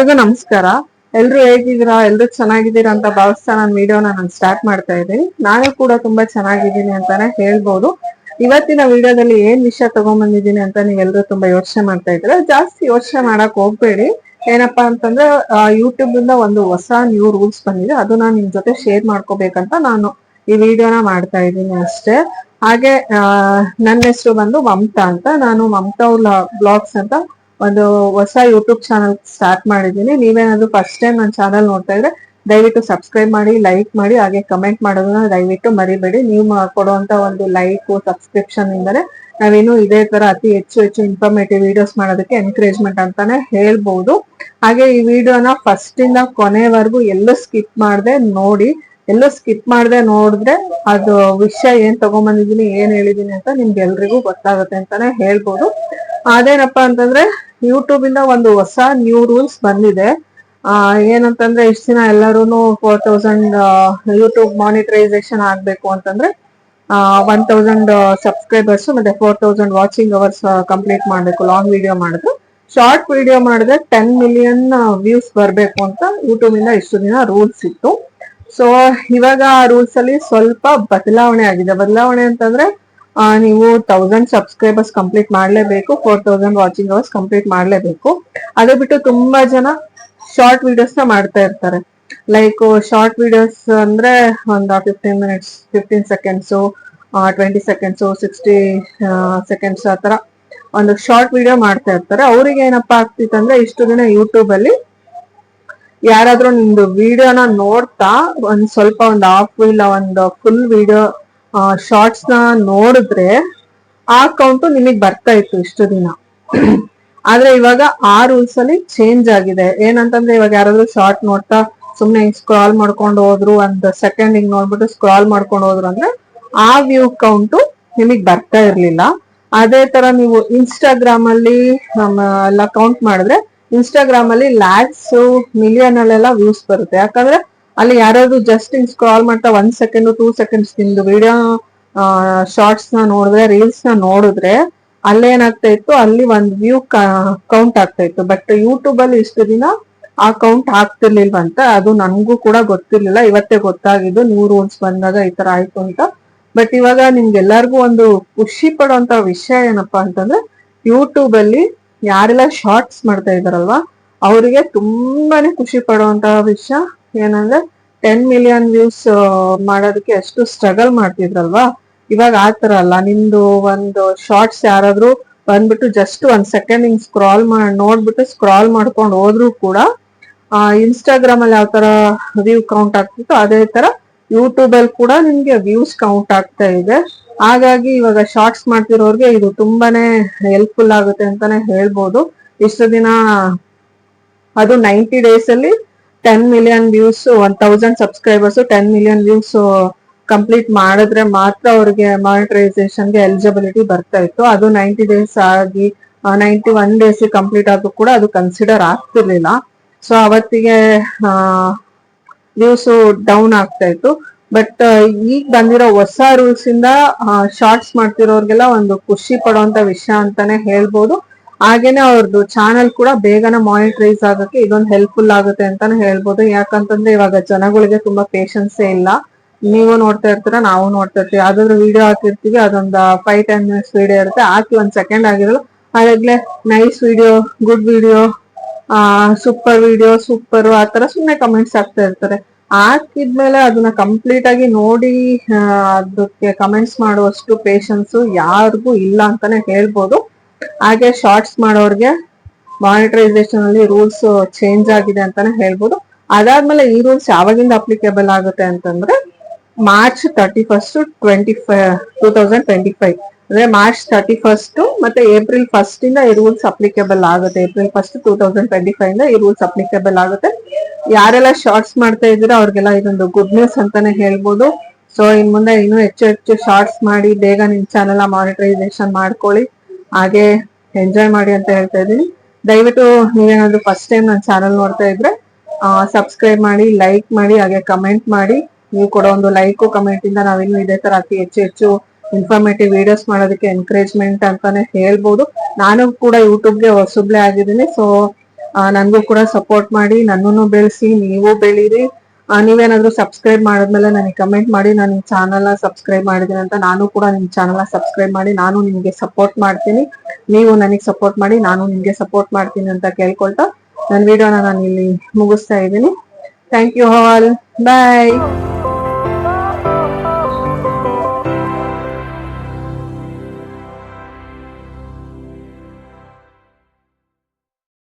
ಎಲ್ರಿಗೂ ನಮಸ್ಕಾರ. ಎಲ್ರು ಹೇಗಿದ್ದೀರಾ? ಎಲ್ರು ಚೆನ್ನಾಗಿದ್ದೀರಾ ಅಂತ ಭಾವಿಸ್ತಾ ನಾನು ವಿಡಿಯೋನ ನಾನು ಸ್ಟಾರ್ಟ್ ಮಾಡ್ತಾ ಇದ್ದೀನಿ. ನಾನು ಕೂಡ ತುಂಬಾ ಚೆನ್ನಾಗಿದ್ದೀನಿ ಅಂತಾನೆ ಹೇಳ್ಬೋದು. ಇವತ್ತಿನ ವಿಡಿಯೋದಲ್ಲಿ ಏನ್ ವಿಷಯ ತಗೊಂಡ್ಬಂದಿದ್ದೀನಿ ಅಂತ ನೀವೆಲ್ಲರೂ ತುಂಬಾ ಯೋಚನೆ ಮಾಡ್ತಾ ಇದ್ದೀರಾ? ಜಾಸ್ತಿ ಯೋಚನೆ ಮಾಡಕ್ ಹೋಗ್ಬೇಡಿ. ಏನಪ್ಪಾ ಅಂತಂದ್ರೆ ಯೂಟ್ಯೂಬ್ ಇಂದ ಒಂದು ಹೊಸ ನ್ಯೂ ರೂಲ್ಸ್ ಬಂದಿದೆ. ಅದು ನಾನು ನಿಮ್ ಜೊತೆ ಶೇರ್ ಮಾಡ್ಕೋಬೇಕಂತ ನಾನು ಈ ವಿಡಿಯೋನ ಮಾಡ್ತಾ ಇದ್ದೀನಿ ಅಷ್ಟೇ. ಹಾಗೆ ನನ್ನ ಹೆಸರು ಬಂದು ಮಮತಾ ಅಂತ. ನಾನು ಮಮತಾ ಬ್ಲಾಗ್ಸ್ ಅಂತ ಒಂದು ಹೊಸ ಯೂಟ್ಯೂಬ್ ಚಾನಲ್ ಸ್ಟಾರ್ಟ್ ಮಾಡಿದ್ದೀನಿ. ನೀವೇನಾದ್ರೂ ಫಸ್ಟ್ ಟೈಮ್ ನನ್ನ ಚಾನಲ್ ನೋಡ್ತಾ ಇದ್ರೆ ದಯವಿಟ್ಟು ಸಬ್ಸ್ಕ್ರೈಬ್ ಮಾಡಿ ಲೈಕ್ ಮಾಡಿ, ಹಾಗೆ ಕಮೆಂಟ್ ಮಾಡೋದನ್ನ ದಯವಿಟ್ಟು ಮರಿಬೇಡಿ. ನೀವು ಕೊಡುವಂತ ಒಂದು ಲೈಕ್ ಸಬ್ಸ್ಕ್ರಿಪ್ಷನ್ ಇಂದಲೇ ನಾವೇನು ಇದೇ ತರ ಅತಿ ಹೆಚ್ಚು ಹೆಚ್ಚು ಇನ್ಫಾರ್ಮೇಟಿವ್ ವಿಡಿಯೋಸ್ ಮಾಡೋದಕ್ಕೆ ಎನ್ಕರೇಜ್ಮೆಂಟ್ ಅಂತಾನೆ ಹೇಳ್ಬಹುದು ಹಾಗೆ ಈ ವಿಡಿಯೋನ ಫಸ್ಟ್ ಇಂದ ಕೊನೆವರೆಗೂ ಎಲ್ಲೂ ಸ್ಕಿಪ್ ಮಾಡದೆ ನೋಡಿ, ಎಲ್ಲೂ ಸ್ಕಿಪ್ ಮಾಡದೆ ನೋಡಿದ್ರೆ ಅದು ವಿಷಯ ಏನ್ ತಗೊಂಡ್ಬಂದಿದೀನಿ ಏನ್ ಹೇಳಿದೀನಿ ಅಂತ ನಿಮ್ಗೆ ಎಲ್ರಿಗೂ ಗೊತ್ತಾಗುತ್ತೆ ಅಂತಾನೆ ಹೇಳ್ಬೋದು. ಅದೇನಪ್ಪ ಅಂತಂದ್ರೆ ಯೂಟ್ಯೂಬ್ ಇಂದ ಒಂದು ಹೊಸ ನ್ಯೂ ರೂಲ್ಸ್ ಬಂದಿದೆ. ಏನಂತಂದ್ರೆ ಇಷ್ಟ ದಿನ ಎಲ್ಲರೂ ಫೋರ್ ತೌಸಂಡ್ ಯೂಟ್ಯೂಬ್ ಮಾನಿಟರೈಸೇಷನ್ ಆಗ್ಬೇಕು ಅಂತಂದ್ರೆ ಒನ್ ತೌಸಂಡ್ ಸಬ್ಸ್ಕ್ರೈಬರ್ಸ್ ಮತ್ತೆ four thousand watching hours complete ಮಾಡಬೇಕು ಲಾಂಗ್ ವಿಡಿಯೋ ಮಾಡಿದ್ರು ಶಾರ್ಟ್ ವಿಡಿಯೋ ಮಾಡಿದ್ರೆ ಟೆನ್ ಮಿಲಿಯನ್ ವ್ಯೂಸ್ ಬರಬೇಕು ಅಂತ ಯೂಟ್ಯೂಬ್ ಇಂದ ಇಷ್ಟು ದಿನ ರೂಲ್ಸ್ ಇತ್ತು. ಸೊ ಇವಾಗ ಆ ರೂಲ್ಸ್ ಅಲ್ಲಿ ಸ್ವಲ್ಪ ಬದಲಾವಣೆ ಆಗಿದೆ. ಬದಲಾವಣೆ ಅಂತಂದ್ರೆ ನೀವು ತೌಸಂಡ್ ಸಬ್ಸ್ಕ್ರೈಬರ್ಸ್ ಕಂಪ್ಲೀಟ್ ಮಾಡಲೇಬೇಕು four thousand watching hours complete ಮಾಡಲೇಬೇಕು. ಅದು ಬಿಟ್ಟು ತುಂಬಾ ಜನ ಶಾರ್ಟ್ ವಿಡಿಯೋಸ್ ಮಾಡ್ತಾ ಇರ್ತಾರೆ. ಲೈಕ್ ಶಾರ್ಟ್ ವಿಡಿಯೋಸ್ ಅಂದ್ರೆ ಒಂದು fifteen minutes fifteen seconds twenty seconds sixty seconds ಆ ಥರ ಒಂದು ಶಾರ್ಟ್ ವಿಡಿಯೋ ಮಾಡ್ತಾ ಇರ್ತಾರೆ. ಅವ್ರಿಗೆ ಏನಪ್ಪಾ ಆಗ್ತಿತ್ತಂದ್ರೆ ಇಷ್ಟು ದಿನ ಯೂಟ್ಯೂಬ್ ಅಲ್ಲಿ ಯಾರಾದ್ರೂ ನಿಮ್ದು ವಿಡಿಯೋನ ನೋಡ್ತಾ ಒಂದು ಸ್ವಲ್ಪ ಒಂದು ಹಾಫ್ ಇಲ್ಲ ಒಂದು ಫುಲ್ ವಿಡಿಯೋ ಶಾರ್ಟ್ಸ್ನ ನೋಡಿದ್ರೆ ಆ ಕೌಂಟು ನಿಮಗ್ ಬರ್ತಾ ಇತ್ತು ಇಷ್ಟು ದಿನ. ಆದ್ರೆ ಇವಾಗ ಆ ರೂಲ್ಸ್ ಅಲ್ಲಿ ಚೇಂಜ್ ಆಗಿದೆ. ಏನಂತಂದ್ರೆ ಇವಾಗ ಯಾರಾದ್ರೂ ಶಾರ್ಟ್ ನೋಡ್ತಾ ಸುಮ್ನೆ ಹಿಂಗ್ ಸ್ಕ್ರಾಲ್ ಮಾಡ್ಕೊಂಡು ಹೋದ್ರು ಒಂದ್ ಸೆಕೆಂಡ್ ಹಿಂಗ್ ನೋಡ್ಬಿಟ್ಟು ಸ್ಕ್ರಾಲ್ ಮಾಡ್ಕೊಂಡು ಹೋದ್ರು ಅಂದ್ರೆ ಆ ವ್ಯೂ ಕೌಂಟ್ ನಿಮಗ್ ಬರ್ತಾ ಇರ್ಲಿಲ್ಲ. ಅದೇ ತರ ನೀವು ಇನ್ಸ್ಟಾಗ್ರಾಮ್ ಅಲ್ಲಿ ನಮ್ಮ ಎಲ್ಲ ಕೌಂಟ್ ಮಾಡಿದ್ರೆ ಇನ್ಸ್ಟಾಗ್ರಾಮ್ ಅಲ್ಲಿ ಲ್ಯಾಕ್ಸ್ ಮಿಲಿಯನ್ ಅಲ್ಲೆಲ್ಲ ವ್ಯೂಸ್ ಬರುತ್ತೆ. ಯಾಕಂದ್ರೆ ಅಲ್ಲಿ ಯಾರಾದ್ರೂ ಜಸ್ಟ್ ಹಿಂಗ್ ಸ್ಕ್ರಾಲ್ ಮಾಡ್ತಾ ಒಂದ್ ಸೆಕೆಂಡ್ ಟೂ ಸೆಕೆಂಡ್ಸ್ ನಿಮ್ದು ವಿಡಿಯೋ ಶಾರ್ಟ್ಸ್ನ ನೋಡಿದ್ರೆ ರೀಲ್ಸ್ನ ನೋಡಿದ್ರೆ ಅಲ್ಲೇನಾಗ್ತಾ ಇತ್ತು? ಅಲ್ಲಿ ಒಂದ್ ವ್ಯೂ ಕೌಂಟ್ ಆಗ್ತಾ ಇತ್ತು. ಬಟ್ ಯೂಟ್ಯೂಬ್ ಅಲ್ಲಿ ಇಷ್ಟು ದಿನ ಆ ಕೌಂಟ್ ಆಗ್ತಿರ್ಲಿಲ್ವಂತ. ಅದು ನನಗೂ ಕೂಡ ಗೊತ್ತಿರ್ಲಿಲ್ಲ. ಇವತ್ತೇ ಗೊತ್ತಾಗಿದ್ದು ನ್ಯೂ ರೂಲ್ಸ್ ಬಂದಾಗ ಈ ತರ ಆಯ್ತು ಅಂತ. ಬಟ್ ಇವಾಗ ನಿಮ್ಗೆಲ್ಲರಿಗೂ ಒಂದು ಖುಷಿ ಪಡುವಂತ ವಿಷಯ ಏನಪ್ಪಾ ಅಂತಂದ್ರೆ ಯೂಟ್ಯೂಬ್ ಅಲ್ಲಿ ಯಾರೆಲ್ಲ ಶಾರ್ಟ್ಸ್ ಮಾಡ್ತಾ ಇದಾರಲ್ವಾ, ಅವರಿಗೆ ತುಂಬಾನೇ ಖುಷಿ ಪಡುವಂತಹ ವಿಷಯ. ಏನಂದ್ರೆ ಟೆನ್ ಮಿಲಿಯನ್ ವ್ಯೂಸ್ ಮಾಡೋದಕ್ಕೆ ಎಷ್ಟು ಸ್ಟ್ರಗಲ್ ಮಾಡ್ತಿದ್ರಲ್ವಾ? ಇವಾಗ ಆ ತರ ಅಲ್ಲ. ನಿಮ್ದು ಒಂದು ಶಾರ್ಟ್ಸ್ ಯಾರಾದ್ರೂ ಬಂದ್ಬಿಟ್ಟು ಜಸ್ಟ್ ಒಂದ್ ಸೆಕೆಂಡ್ ಹಿಂಗ್ ಸ್ಕ್ರಾಲ್ ಮಾಡಿ ನೋಡ್ಬಿಟ್ಟು ಸ್ಕ್ರಾಲ್ ಮಾಡ್ಕೊಂಡು ಹೋದ್ರು ಕೂಡ ಇನ್ಸ್ಟಾಗ್ರಾಮ್ ಅಲ್ಲಿ ಯಾವ ತರ ವ್ಯೂ ಕೌಂಟ್ ಆಗ್ತಿತ್ತು ಅದೇ ತರ ಯೂಟ್ಯೂಬ್ ಅಲ್ಲಿ ಕೂಡ ನಿಮ್ಗೆ ವ್ಯೂಸ್ ಕೌಂಟ್ ಆಗ್ತಾ ಇದೆ. ಹಾಗಾಗಿ ಇವಾಗ ಶಾರ್ಟ್ಸ್ ಮಾಡ್ತಿರೋರ್ಗೆ ಇದು ತುಂಬಾನೇ ಹೆಲ್ಪ್ಫುಲ್ ಆಗುತ್ತೆ ಅಂತಾನೆ ಹೇಳ್ಬೋದು. ಇಷ್ಟು ದಿನ, ಅದು ನೈಂಟಿ ಡೇಸ್ ಅಲ್ಲಿ ten million views one thousand subscribers ten million views complete ಮಾಡಿದ್ರೆ ಮಾತ್ರ ಅವ್ರಿಗೆ ಮಾನಿಟರೈಸೇಷನ್ಗೆ ಎಲಿಜಿಬಿಲಿಟಿ ಬರ್ತಾ ಇತ್ತು. ಅದು ನೈಂಟಿ ಡೇಸ್ ಆಗಿ ನೈಂಟಿ ಒನ್ ಡೇಸ್ ಕಂಪ್ಲೀಟ್ ಆದ್ರೂ ಕೂಡ ಅದು ಕನ್ಸಿಡರ್ ಆಗ್ತಿರ್ಲಿಲ್ಲ. ಸೊ ಅವತ್ತಿಗೆ ವ್ಯೂಸ್ ಡೌನ್ ಆಗ್ತಾ ಇತ್ತು. ಬಟ್ ಈಗ ಬಂದಿರೋ ಹೊಸ ರೂಲ್ಸ್ ಇಂದ ಶಾರ್ಟ್ಸ್ ಮಾಡ್ತಿರೋರ್ಗೆಲ್ಲ ಒಂದು ಖುಷಿ ಪಡುವಂತ ವಿಷಯ ಅಂತಾನೆ ಹೇಳ್ಬೋದು. ಹಾಗೇನೆ ಅವ್ರದ್ದು ಚಾನಲ್ ಕೂಡ ಬೇಗನೆ ಮಾನಿಟರೈಸ್ ಆಗಕ್ಕೆ ಇದೊಂದು ಹೆಲ್ಪ್ಫುಲ್ ಆಗುತ್ತೆ ಅಂತಾನೆ ಹೇಳ್ಬೋದು. ಯಾಕಂತಂದ್ರೆ ಇವಾಗ ಜನಗಳಿಗೆ ತುಂಬಾ ಪೇಷನ್ಸ್ ಇಲ್ಲ. ನೀವು ನೋಡ್ತಾ ಇರ್ತೀರ, ನಾವು ನೋಡ್ತಾ ಇರ್ತೀವಿ. ಯಾವ್ದಾದ್ರು ವಿಡಿಯೋ ಹಾಕಿರ್ತೀವಿ, ಅದೊಂದು ಫೈವ್ ಟೆನ್ ಮಿನಿಟ್ಸ್ ವಿಡಿಯೋ ಇರುತ್ತೆ. ಹಾಕಿ ಒಂದ್ ಸೆಕೆಂಡ್ ಆಗಿರಲ್ಲ ಹಾಗಾಗ್ಲೇ ನೈಸ್ ವಿಡಿಯೋ ಗುಡ್ ವಿಡಿಯೋ ಆ ಸೂಪರ್ ವಿಡಿಯೋ ಸೂಪರ್ ಆ ತರ ಸುಮ್ಮನೆ ಕಮೆಂಟ್ಸ್ ಆಗ್ತಾ ಇರ್ತಾರೆ. ಹಾಕಿದ್ಮೇಲೆ ಅದನ್ನ ಕಂಪ್ಲೀಟ್ ಆಗಿ ನೋಡಿ ಅದಕ್ಕೆ ಕಮೆಂಟ್ಸ್ ಮಾಡುವಷ್ಟು ಪೇಷನ್ಸ್ ಯಾರಿಗೂ ಇಲ್ಲ ಅಂತಾನೆ ಹೇಳ್ಬೋದು. ಹಾಗೆ ಶಾರ್ಟ್ಸ್ ಮಾಡೋರ್ಗೆ ಮಾನಿಟರೈಸೇಷನ್ ಅಲ್ಲಿ ರೂಲ್ಸ್ ಚೇಂಜ್ ಆಗಿದೆ ಅಂತಾನೆ ಹೇಳ್ಬೋದು. ಅದಾದ್ಮೇಲೆ ಈ ರೂಲ್ಸ್ ಯಾವಾಗಿಂದ ಅಪ್ಲಿಕೇಬಲ್ ಆಗುತ್ತೆ ಅಂತಂದ್ರೆ March thirty first twenty five two thousand twenty five ಅಂದ್ರೆ ಮಾರ್ಚ್ ತರ್ಟಿ ಫಸ್ಟ್ ಮತ್ತೆ ಏಪ್ರಿಲ್ ಫಸ್ಟ್ ಇಂದ ಈ ರೂಲ್ಸ್ ಅಪ್ಲಿಕೇಬಲ್ ಆಗುತ್ತೆ. April first two thousand twenty five ಈ ರೂಲ್ಸ್ ಅಪ್ಲಿಕೇಬಲ್ ಆಗುತ್ತೆ. ಯಾರೆಲ್ಲ ಶಾರ್ಟ್ಸ್ ಮಾಡ್ತಾ ಇದ್ದೀರಾ ಅವ್ರಿಗೆಲ್ಲ ಇದೊಂದು ಗುಡ್ ನ್ಯೂಸ್ ಅಂತಾನೆ ಹೇಳ್ಬೋದು. ಸೊ ಇನ್ ಮುಂದೆ ಇನ್ನೂ ಹೆಚ್ಚು ಹೆಚ್ಚು ಶಾರ್ಟ್ಸ್ ಮಾಡಿ ಬೇಗ ನಿಮ್ ಚಾನೆಲ್ ಮಾನಿಟರೈಸೇಷನ್ ಮಾಡ್ಕೊಳ್ಳಿ. ಹಾಗೆ ಎಂಜಾಯ್ ಮಾಡಿ ಅಂತ ಹೇಳ್ತಾ ಇದ್ದೀನಿ. ದಯವಿಟ್ಟು ನೀವೇನಾದ್ರೂ ಫಸ್ಟ್ ಟೈಮ್ ನನ್ನ ಚಾನಲ್ ನೋಡ್ತಾ ಇದ್ರೆ ಸಬ್ಸ್ಕ್ರೈಬ್ ಮಾಡಿ ಲೈಕ್ ಮಾಡಿ, ಹಾಗೆ ಕಮೆಂಟ್ ಮಾಡಿ. ನೀವು ಕೊಡೋ ಒಂದು ಲೈಕ್ ಕಮೆಂಟ್ ಇಂದ ನಾವಿನ್ನು ಇದೇ ತರ ಅತಿ ಹೆಚ್ಚು ಹೆಚ್ಚು ಇನ್ಫಾರ್ಮೇಟಿವ್ ವಿಡಿಯೋಸ್ ಮಾಡೋದಕ್ಕೆ ಎನ್ಕರೇಜ್ಮೆಂಟ್ ಅಂತಾನೆ ಹೇಳ್ಬೋದು. ನಾನು ಕೂಡ ಯೂಟ್ಯೂಬ್ಗೆ ಹೊಸಬ್ಳೆ ಆಗಿದ್ದೀನಿ ಸೊ ನನಗೂ ಕೂಡ ಸಪೋರ್ಟ್ ಮಾಡಿ, ನನ್ನನ್ನು ಬೆಳೆಸಿ, ನೀವು ಬೆಳೀರಿ. ನೀವೇನಾದ್ರೂ ಸಬ್ಸ್ಕ್ರೈಬ್ ಮಾಡಿದ್ಮೇಲೆ ನನಗೆ ಕಮೆಂಟ್ ಮಾಡಿ, ನಾನು ನಿಮ್ಮ ಚಾನಲ್ ಸಬ್ಸ್ಕ್ರೈಬ್ ಮಾಡಿದ್ದೀನಿ ಅಂತ ನಾನು ಕೂಡ ನಿಮ್ಮ ಚಾನಲ್ ಸಬ್ಸ್ಕ್ರೈಬ್ ಮಾಡಿ, ನಾನು ನಿಮಗೆ ಸಪೋರ್ಟ್ ಮಾಡ್ತೀನಿ. ನೀವು ನನಗೆ ಸಪೋರ್ಟ್ ಮಾಡಿ, ನಾನು ನಿಮಗೆ ಸಪೋರ್ಟ್ ಮಾಡ್ತೀನಿ ಅಂತ ಕೇಳ್ಕೊಳ್ತಾ ನನ್ನ ವಿಡಿಯೋನ ನಾನು ಇಲ್ಲಿ ಮುಗಿಸ್ತಾ ಇದ್ದೀನಿ. Thank you all bye